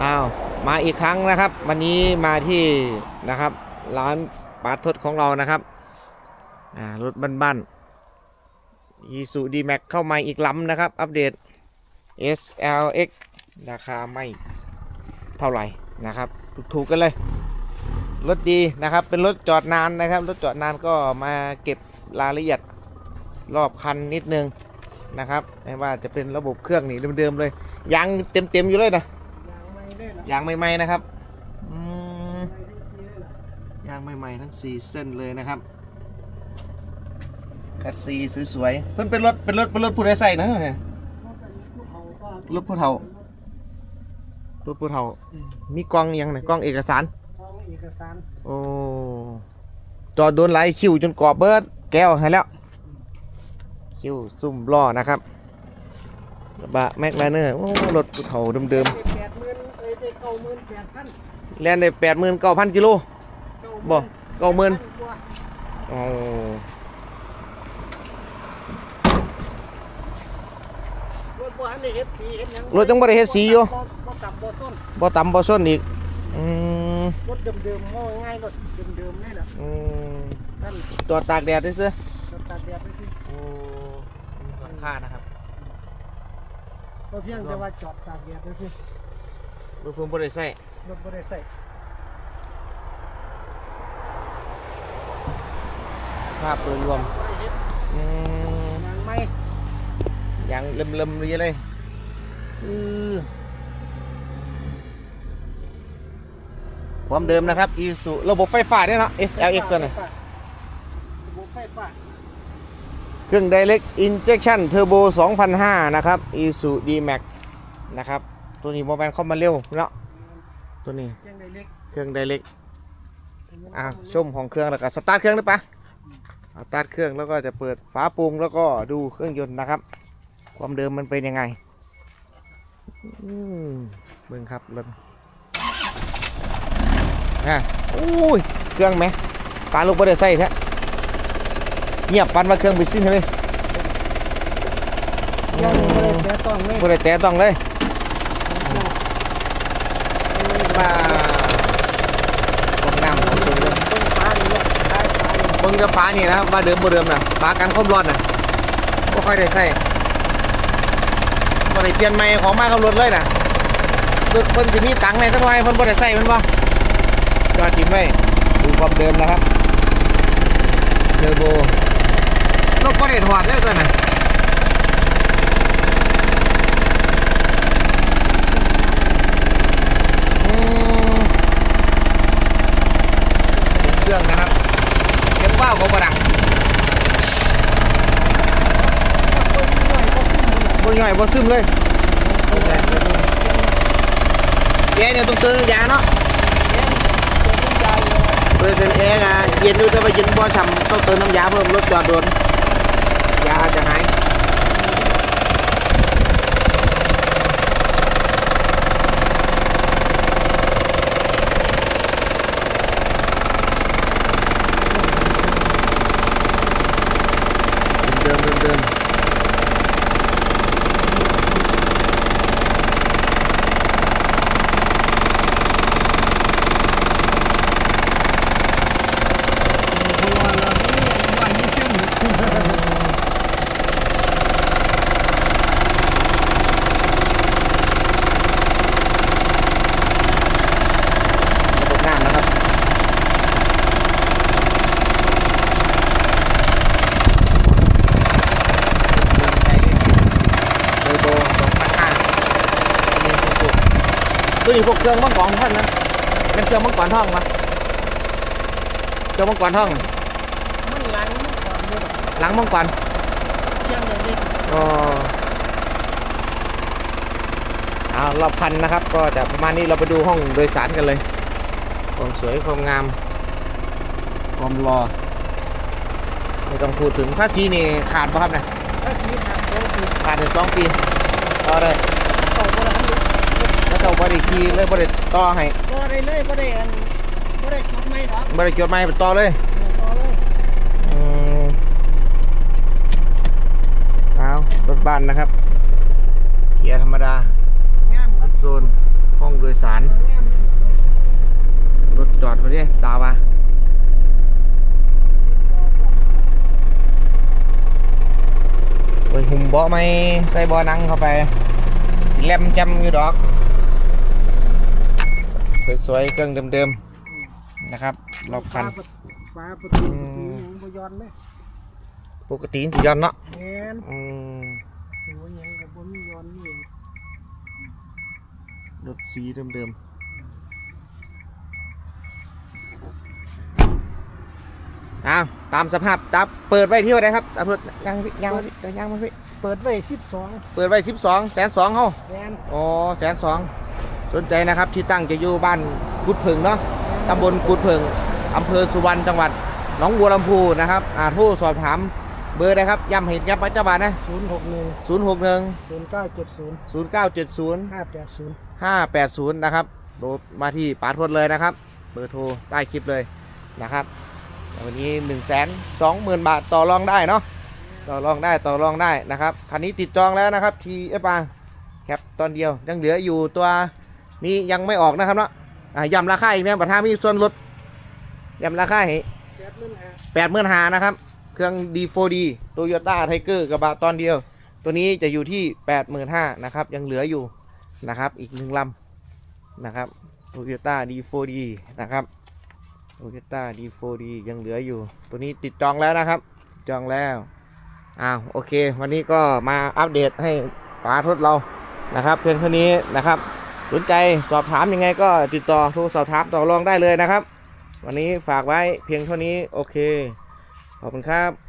อ้าวมาอีกครั้งนะครับ วันนี้มาที่นะครับ ร้านปาทดของเรานะครับอ่ารถบ้านๆอีซูดีแม็กเข้ามาอีกล้ำนะครับ อัปเดต SLX ราคาไม่เท่าไหร่นะครับ ถูกๆกันเลย รถดีนะครับ เป็นรถจอดนานนะครับ รถจอดนานก็มาเก็บรายละเอียดรอบคันนิดนึงนะครับ ไม่ว่าจะเป็นระบบเครื่องนี่เดิมๆเลยยางเต็มๆอยู่เลยนะ ยางไม่ได้ละยางใหม่ๆนะครับอืมไม่ได้ซื้อเลยล่ะยางใหม่ๆทั้งสี่เส้นเลยนะครับคัสซีสวยๆเพิ่นเป็นรถเป็นรถเป็นรถผู้ใดใส่นะเนี่ยเพราะเป็นผู้เขาก็รถผู้เฒ่ารถผู้เฒ่า มีกล้องยังไงกล้องเอกสารฟ้องเอกสารโอ้จอดโดนไหลายคิวจนกรอบเบิดแก้วให้แล้วคิวซุ่มล้อนะครับกระบะแม็กไลเนอร์โอ้รถผู้เฒ่าเดิมไหมื่นแปดพันๆแล่นได้แปดหมื่นเก้าพันกิโล บ่เก้าหมื่นกว่าโอ้รถบ่ทันได้เฮ็ดสีเฮ็ดหยังรถยังบ่ได้เฮ็ดสีอยู่ บ่บ่ต่ำบ่ส้นบ่ต่ำบ่ส้นอีก อืมรถเดิมๆมองง่ายรถเดิมๆนี่แหละอืมนั่นจอดตากแดดด้วยซื้อสตาร์ทแบบไปสิโอ้หลังคานะครับ บ่เพียงแต่ว่าจอดตากแดดไปสิ รถเพิ่มบ่ได้ใส่รถบ่ได้ใส่ภาพโดยรวมบ่ได้เฮ็ดอืมยางไม่ยังเลิ่มๆเลยเลยอือความเดิมนะครับอีสุระบบไฟฟ้าเนี่ยเนาะ SLX ตัวนี้ระบบไฟฟ้าเครื่อง Direct Injection Turbo 2005 นะครับ Isuzu D-Max นะครับ ตัวนี้โมแมนเข้ามาเร็วเนาะตัวนี้เครื่องได้เล็กเครื่อง Direct อะชมของเครื่องแล้วก็สตาร์ทเครื่องได้ปะเอาสตาร์ทเครื่องแล้วก็จะเปิดฝาโปรุงแล้วก็ดูเครื่องยนต์นะครับ ความเดิมมันเป็นยังไงอืมเบิ่งครับรถอะอุ้ยเครื่องไหมปลาลูกไม่ได้ใส่แท้เงียบปันว่าเครื่องไปสิ้นเลยยังบ่ได้แต่ต้องเลยไม่ได้แตะต้องเลย มาตรงน้ำของต์เบิ่งเนี่ยท้ายฟ้านี่เบิ่งจะฟ้านี่นะว่าเดิมบ่เดิมนะฟ้ากันความร้อนนะบ่ค่อยได้ใส่บ่ได้เปลี่ยนใหม่ของมากับรถเลยนะรถเพิ่นสิมีตังค์ในจังหน่อยเพิ่นบ่ได้ใส่มันบ่จอดทิ้งไว้ดูความเดิมนะครับเทอร์โบรถบ่ได้ถอดเลยตัวน่ะอืมเครื่องนะครับเสียงว้าว ก็บ่ดังบ่ย่อยบ่ซึมเลยแกเนี่ยต้องเติมยาเนาะเปิดเป็นแอร์อะเย็นดูแต่ว่าเย็นบ่ฉ่ำต้องเติมน้ำยาเพิ่มรถจอดโดนยาอาจจะหายเดิมๆเดิมๆ ระบบน้ำนะครับ เทอร์โบ2,500 ตัวนี้พวกเครื่องมังกรท่านนะเป็นเครื่องมังกรท่องปะเครื่องมังกรท่องมันหลังมันก่อนเลยหลังมังกรเครื่องได้เล็กก็เอารอบพันนะครับ ก็จะประมาณนี้เราไปดูห้องโดยสารกันเลยความสวยความงามความรอไม่ต้องพูดถึงภาษีนี่ขาดป่ะครับเนี่ยถ้าสีขาดโตคือขาดถึงสองปีต่อได้เก่าโบราณเลย บ่ได้ขี่เลยบ่ได้ต่อให้บ่ได้เลยบ่ได้อันบ่ได้จดไม่หรอกบ่ได้จดไม่ไปต่อเลยต่อเลยอ้าวรถบ้านนะครับ เกียร์ธรรมดาโซนห้องโดยสาร รถจอดมาดิตามาไปหุ่มเบาะไม่ใส่บอนังเข้าไปสิแลมจำอยู่ดอก สวยๆเครื่องเดิมๆนะครับรอบคัน ฟ้าประตูอืมยังบ่ย้อนเลยปกติมันสิย้อนเนาะแม่นอืมตัวหยังก็บ่มีย้อนนี่รถสีเดิมๆอ้าวตามสภาพตับเปิดไว้เที่ยวได้ครับตำรวจยังพี่ยังพี่ยังมาพี่เปิดไว้12เปิดไว้สิบสองแสนสองเฮาแม่นอ๋อแสนสอง สนใจนะครับที่ตั้งจะอยู่บ้านกุดเพิงเนาะตำบลกุดเพิงอำเภอสุวรรณจังหวัดหนองบัวลำพูนะครับอาโทรสอบถามเบอร์ได้ครับย้ำเหตุย้ำปัจจุบันนะ061 0 6 1 0970 0 9 7 0 580 5 8 0 นะครับโทรมาที่ปาทวดเลยนะครับ เบอร์โทรใต้คลิปเลยนะครับวันนี้1นึ่งแสนสองหมื่นบาทต่อรองได้เนาะต่อรองได้ต่อรองได้นะครับคันนี้ติดจองแล้วนะครับทีเอฟอาแคปตอนเดียวยังเหลืออยู่ตัว นี้ยังไม่ออกนะครับเนาะอะย้ำราคาอีกนะประธานมีส่วนลดย้ำราคาให้แปดหมื่นหานะครับ เครื่อง D4D Toyota Tiger กระบะตอนเดียว ตัวนี้จะอยู่ที่แปดหมื่นห้านะครับ ยังเหลืออยู่นะครับ อีกหนึ่งลำนะครับ Toyota D4D นะครับ Toyota D4D ยังเหลืออยู่ ตัวนี้ติดจองแล้วนะครับ จองแล้วอ้าวโอเค วันนี้ก็มาอัปเดตให้ป๋าทดเรานะครับ เพียงเท่านี้นะครับ สนใจสอบถามยังไงก็ติดต่อโทรสอบถามต่อรองได้เลยนะครับ วันนี้ฝากไว้เพียงเท่านี้โอเค ขอบคุณครับ